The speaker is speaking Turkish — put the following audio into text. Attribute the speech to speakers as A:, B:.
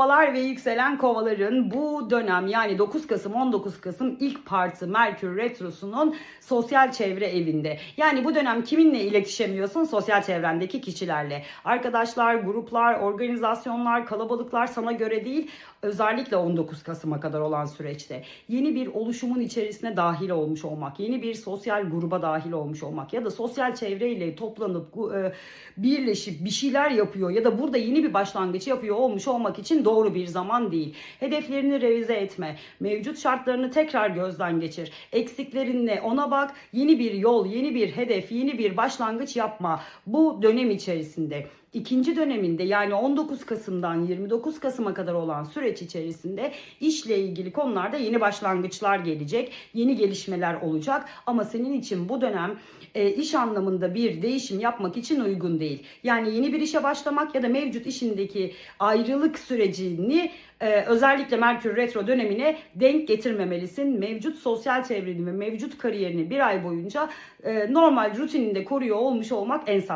A: kovalar ve yükselen kovaların bu dönem yani 9 Kasım 19 Kasım ilk partı Merkür Retrosu'nun sosyal çevre evinde. Yani bu dönem kiminle iletişemiyorsun? Sosyal çevrendeki kişilerle. Arkadaşlar, gruplar, organizasyonlar, kalabalıklar sana göre değil. Özellikle 19 Kasım'a kadar olan süreçte yeni bir oluşumun içerisine dahil olmuş olmak, yeni bir sosyal gruba dahil olmuş olmak ya da sosyal çevreyle toplanıp e, birleşip bir şeyler yapıyor ya da burada yeni bir başlangıç yapıyor olmuş olmak için doğru bir zaman değil. Hedeflerini revize etme, mevcut şartlarını tekrar gözden geçir. Eksiklerin ona bak, yeni bir yol, yeni bir hedef, yeni bir başlangıç yapma. Bu dönem içerisinde İkinci döneminde yani 19 Kasım'dan 29 Kasım'a kadar olan süreç içerisinde işle ilgili konularda yeni başlangıçlar gelecek, yeni gelişmeler olacak ama senin için bu dönem e, iş anlamında bir değişim yapmak için uygun değil. Yani yeni bir işe başlamak ya da mevcut işindeki ayrılık sürecini e, özellikle Merkür Retro dönemine denk getirmemelisin. Mevcut sosyal çevreni ve mevcut kariyerini bir ay boyunca e, normal rutininde koruyor olmuş olmak en sağlıklısı.